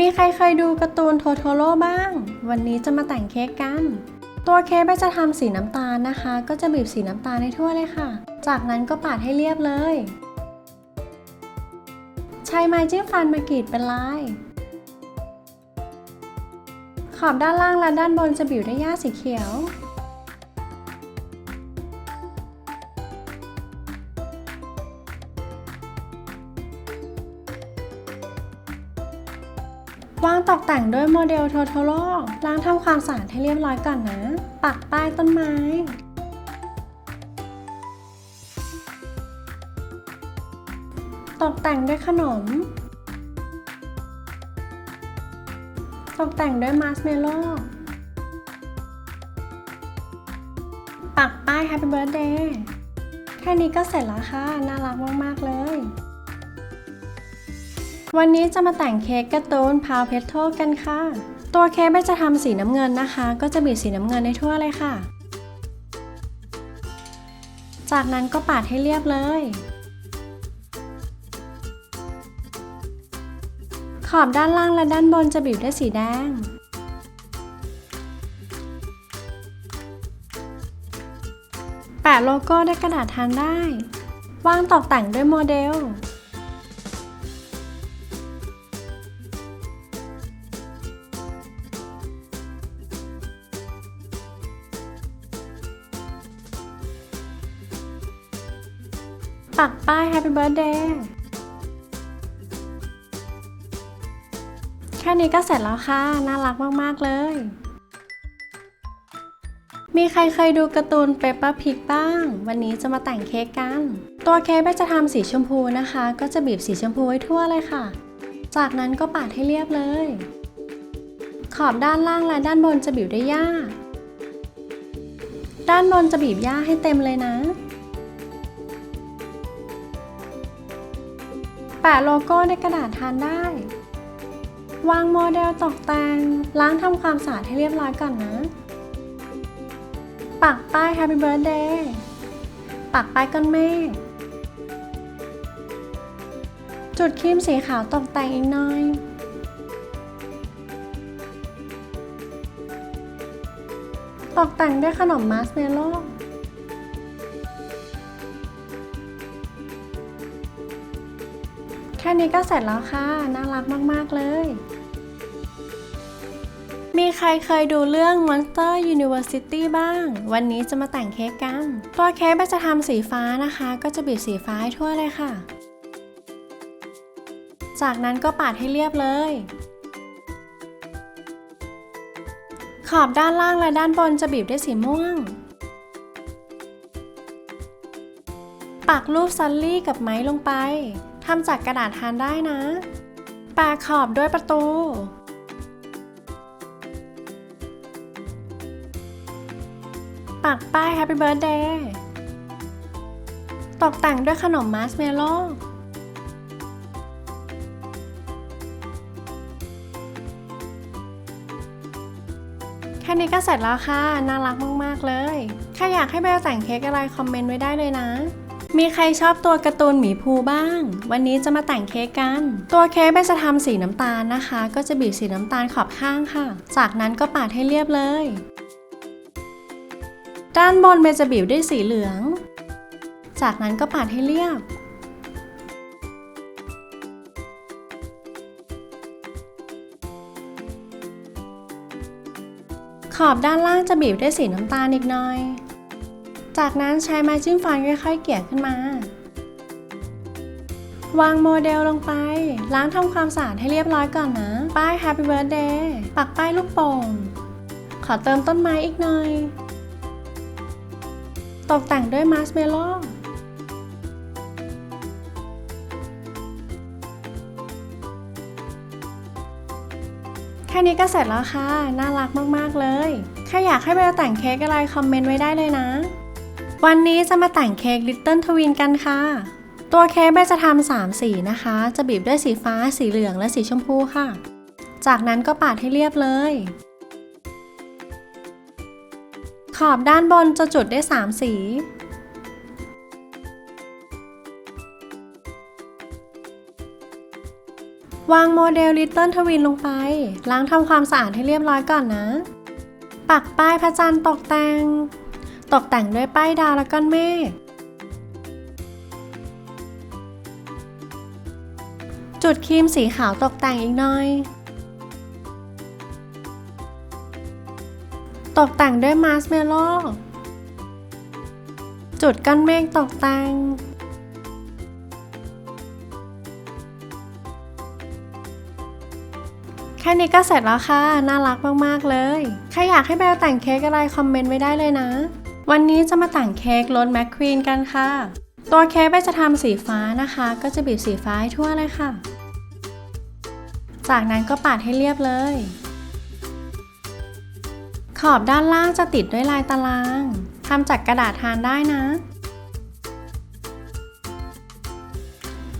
มีใครเคยดูการ์ตูนโทโทโร่บ้าง วันนี้จะมาแต่งเค้กกัน ตัวเค้กแม่จะทำสีน้ำตาลนะคะ ก็จะบีบสีน้ำตาลให้ทั่วเลยค่ะ จากนั้นก็ปาดให้เรียบเลย ใช้ไม้จิ้มฟันมากรีดเป็นลาย ขอบด้านล่างและด้านบนจะบิวด้วยหญ้าสีเขียว วางตกแต่งด้วยโมเดลโทโทโร่ล้างทำความสะอาดให้เรียบร้อยก่อนนะ ปักป้ายต้นไม้ ตกแต่งด้วยขนม ตกแต่งด้วยมาร์ชเมลโล่ปักป้าย Happy Birthday แค่นี้ก็เสร็จแล้วค่ะ น่ารักมาก ๆ เลย วันนี้จะมาแต่งเค้กกร์ตูนพาวเพชโทกันค่ะ ตัวเค้กจะทำสีน้ำเงินนะคะ ก็จะบีบสีน้ำเงินในทั่วเลยค่ะ จากนั้นก็ปาดให้เรียบเลย ขอบด้านล่างและด้านบนจะบีบด้วยสีแดงแปะโลโก้ด้วยกระดาษทานได้ วางตกแต่งด้วยโมเดล ปักป้าย Happy Birthday แค่นี้ก็เสร็จแล้วค่ะ น่ารักมาก ๆ เลย มีใครเคยดูการ์ตูนเปป p าพิกบ้าง วันนี้จะมาแต่งเค้กกัน ตัวเค้กแม่จะทำสีชมพูนะคะ ก็จะบีบสีชมพูไว้ทั่วเลยค่ะ จากนั้นก็ปาดให้เรียบเลย ขอบด้านล่างและด้านบนจะบีบด้วยหญ้า ด้านบนจะบีบหญ้าให้เต็มเลยนะ แปะโลโก้ในกระดาษทานได้ วางโมเดลตกแต่ง ล้างทำความสะอาดให้เรียบร้อยก่อนนะ ปักป้าย Happy Birthday ปักป้ายก้อนเมฆจุดครีมสีขาวตกแต่งอีกหน่อยตกแต่งด้วยขนมมาร์ชเมลโล่ แค่นี้ก็เสร็จแล้วค่ะ น่ารักมาก ๆ เลย มีใครเคยดูเรื่อง Monster University บ้าง วันนี้จะมาแต่งเค้กกัน ตัวเค้กแม่จะทำสีฟ้านะคะ ก็จะบีบสีฟ้าให้ทั่วเลยค่ะ จากนั้นก็ปาดให้เรียบเลย ขอบด้านล่างและด้านบนจะบีบด้วยสีม่วงปักรูปซัลลี่กับไม้ลงไป ทำจากกระดาษทานได้นะแปะขอบด้วยประตู ปักป้าย Happy Birthday ตกแต่งด้วยขนมมาร์ชเมลโล่แค่นี้ก็เสร็จแล้วค่ะ น่ารักมาก ๆ เลย ใครอยากให้เบลแต่งเค้กอะไร คอมเมนต์ไว้ได้เลยนะ มีใครชอบตัวการ์ตูนหมีภูบ้าง วันนี้จะมาแต่งเค้กกัน ตัวเค้กเบลจะทำสีน้ำตาลนะคะ ก็จะบีบสีน้ำตาลขอบข้างค่ะ จากนั้นก็ปาดให้เรียบเลย ด้านบนเบจะบีบด้วยสีเหลือง จากนั้นก็ปาดให้เรียบ ขอบด้านล่างจะบีบด้วยสีน้ำตาลอีกหน่อย จากนั้นใช้ไม้จิ้มฟันค่อยๆเกี่ยขึ้นมา วางโมเดลลงไป ล้างทำความสะอาดให้เรียบร้อยก่อนนะ ป้าย Happy Birthday ปักป้ายลูกโป่ง ขอเติมต้นไม้อีกหน่อย ตกแต่งด้วยมาร์ชเมลโล่แค่นี้ก็เสร็จแล้วค่ะ น่ารักมาก ๆ เลย ใครอยากให้เบลแต่งเค้กอะไร คอมเมนต์ไว้ได้เลยนะ วันนี้จะมาแต่งเค้ก Little Twin กันค่ะ ตัวเค้กเบลจะทำสามสีนะคะ จะบีบด้วยสีฟ้า สีเหลือง และสีชมพูค่ะ จากนั้นก็ปาดให้เรียบเลย ขอบด้านบนจะจุดได้3สีวางโมเดลลิตเติ้ลทวินลงไป ล้างทำความสะอาดให้เรียบร้อยก่อนนะ ปักป้ายพระจันทร์ตกแต่ง ตกแต่งด้วยป้ายดาวและก้อนเมฆ จุดครีมสีขาวตกแต่งอีกหน่อย ตกแต่งด้วยมาร์ชเมลโล่จุดก้อนเมฆตกแต่งแค่นี้ก็เสร็จแล้วค่ะ น่ารักมาก ๆ เลย ใครอยากให้เบลแต่งเค้กอะไร คอมเมนต์ไว้ได้เลยนะ วันนี้จะมาแต่งเค้กรสแมคควีนกันค่ะ ตัวเค้กเบลจะทำสีฟ้านะคะ ก็จะบีบสีฟ้าให้ทั่วเลยค่ะ จากนั้นก็ปาดให้เรียบเลย ขอบด้านล่างจะติดด้วยลายตารางทำจากกระดาษทานได้นะ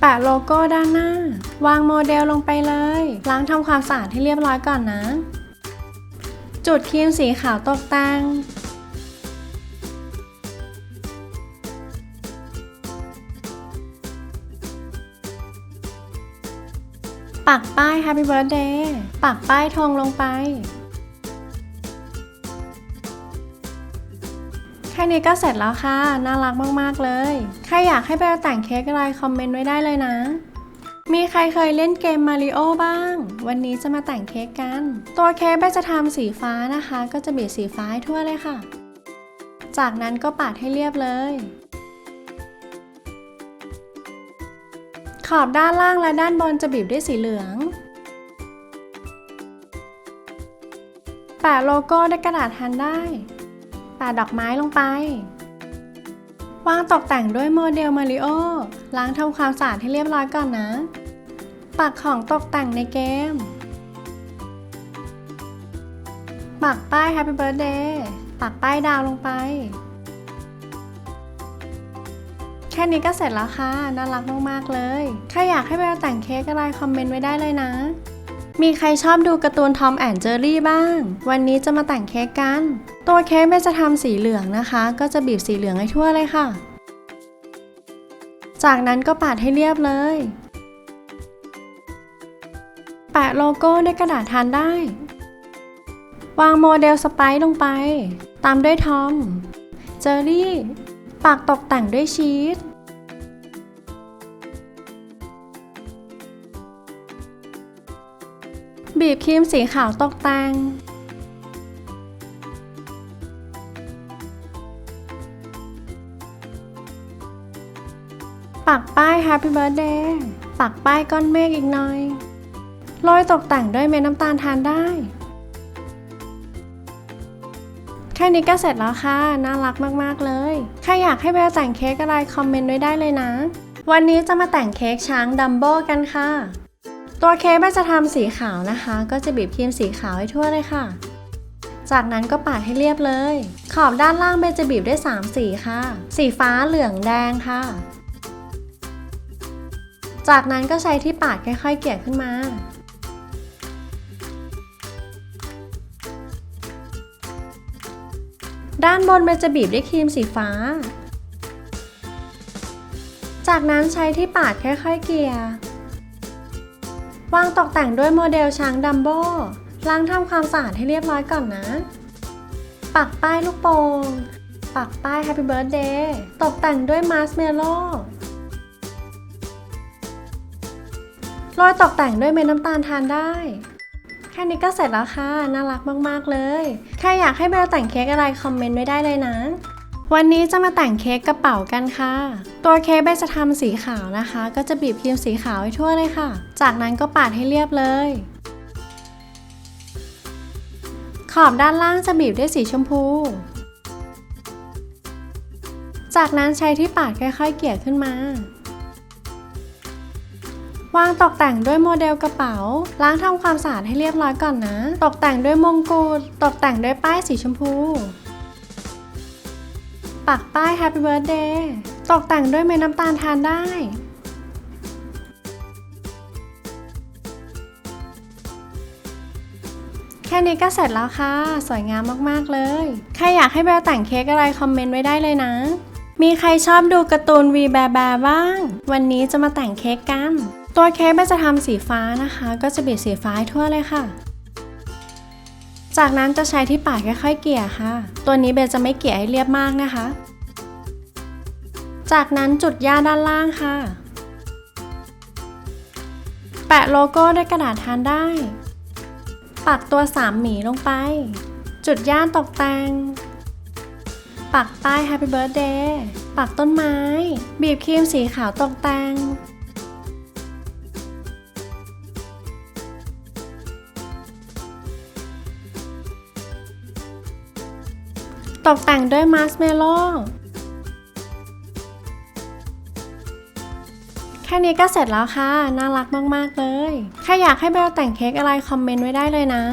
แปะโลโก้ด้านหน้า วางโมเดลลงไปเลย ล้างทำความสะอาดให้เรียบร้อยก่อนนะ จุดครีมสีขาวตกแต่ง ปักป้าย Happy Birthday ปักป้ายธงลงไป แค่นี้ก็เสร็จแล้วค่ะ น่ารักมาก ๆ เลย ใครอยากให้เบลแต่งเค้กอะไรคอมเมนต์ไว้ได้เลยนะ มีใครเคยเล่นเกมมาริโอบ้าง วันนี้จะมาแต่งเค้กกัน ตัวเค้กเบลจะทำสีฟ้านะคะ ก็จะบีบสีฟ้าให้ทั่วเลยค่ะ จากนั้นก็ปาดให้เรียบเลย ขอบด้านล่างและด้านบนจะบีบด้วยสีเหลือง แปะโลโก้ด้วยกระดาษทันได้ แปะดอกไม้ลงไป วางตกแต่งด้วยโมเดลมาริโอ ล้างทำความสะอาดให้เรียบร้อยก่อนนะ ปักของตกแต่งในเกม ปักป้าย Happy Birthday ปักป้ายดาวลงไป ค่นี้ก็เสร็จแล้วค่ะ น่ารักมากๆเลย ใครอยากให้เบลแต่งเค้กอะไรคอมเมนต์ไว้ได้เลยนะ มีใครชอบดูการ์ตูนทอมแอนเจอรี่บ้าง วันนี้จะมาแต่งเค้กกัน ตัวเค้กเบลจะทำสีเหลืองนะคะ ก็จะบีบสีเหลืองให้ทั่วเลยค่ะ จากนั้นก็ปาดให้เรียบเลย แปะโลโก้ด้วยกระดาษทานได้ วางโมเดลสไปซ์ลงไป ตามด้วยทอม เจอรี่ ปากตกแต่งด้วยชีส บีบครีมสีขาวตกแต่ง ปักป้าย Happy Birthday ปักป้ายก้อนเมฆอีกหน่อย โรยตกแต่งด้วยเม็ดน้ำตาลทานได้ แค่นี้ก็เสร็จแล้วค่ะ น่ารักมากๆเลย ใครอยากให้เบลแต่งเค้กอะไรคอมเมนต์ไว้ได้เลยนะ วันนี้จะมาแต่งเค้กช้างดัมโบกันค่ะ ตัวเค้กเบลจะทำสีขาวนะคะ ก็จะบีบครีมสีขาวให้ทั่วเลยค่ะ จากนั้นก็ปาดให้เรียบเลย ขอบด้านล่างเบลจะบีบด้วย3สีค่ะ สีฟ้าเหลืองแดงค่ะ จากนั้นก็ใช้ที่ปาดค่อยๆ เกลี่ยขึ้นมา ด้านบนมันจะบีบด้วยครีมสีฟ้า จากนั้นใช้ที่ปาดค่อยๆเกลี่ยวางตกแต่งด้วยโมเดลช้างดัมโบ้ล้างทำความสะอาดให้เรียบร้อยก่อนนะ ปักป้ายลูกโป่งปักป้าย Happy Birthday ตกแต่งด้วยมาร์ชเมลโล่โรยตกแต่งด้วยเม็ดน้ำตาลทานได้ ค่นี้ก็เสร็จแล้วค่ะ น่ารักมาก ๆ เลย ใครอยากให้เบลแต่งเค้กอะไร คอมเมนต์ไว้ได้เลยนะ วันนี้จะมาแต่งเค้กกระเป๋ากันค่ะ ตัวเค้กเบลจะทำสีขาวนะคะ ก็จะบีบครีมสีขาวให้ทั่วเลยค่ะ จากนั้นก็ปาดให้เรียบเลย ขอบด้านล่างจะบีบด้วยสีชมพู จากนั้นใช้ที่ปาดค่อย ๆ เกลี่ยขึ้นมา วางตกแต่งด้วยโมเดลกระเป๋า ล้างทำความสะอาดให้เรียบร้อยก่อนนะ ตกแต่งด้วยมงกุฎ ตกแต่งด้วยป้ายสีชมพู ปักป้าย Happy Birthday ตกแต่งด้วยเม็ดน้ำตาลทานได้ แค่นี้ก็เสร็จแล้วค่ะ สวยงามมาก ๆ เลย ใครอยากให้เบลแต่งเค้กอะไรคอมเมนต์ไว้ได้เลยนะมีใครชอบดูการ์ตูนวีแบร์แบร์บ้าง วันนี้จะมาแต่งเค้กกัน ตัวเค้กเบลจะทำสีฟ้านะคะ ก็จะบีบสีฟ้าทั่วเลยค่ะ จากนั้นจะใช้ที่ปาดค่อยๆเกลี่ยค่ะ ตัวนี้เบลจะไม่เกลี่ยให้เรียบมากนะคะ จากนั้นจุดย่าด้านล่างค่ะ แปะโลโก้ด้วยกระดาษทานได้ ปักตัวสามหมีลงไป จุดย่านตกแต่ง ปักป้าย Happy Birthday ปักต้นไม้ บีบครีมสีขาวตกแต่ง ตกแต่งด้วยมาร์ชเมลโล่แค่นี้ก็เสร็จแล้วค่ะ น่ารักมาก ๆ เลย ถ้าอยากให้เบลแต่งเค้กอะไรคอมเมนต์ไว้ได้เลยนะ